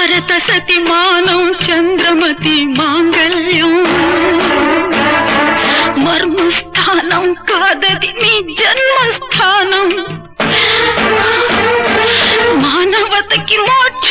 భారత సతి మానం చంద్రమతి మాంగళ్యం మర్మస్థానం కాదది మీ జన్మస్థానం. మానవతకి మోక్ష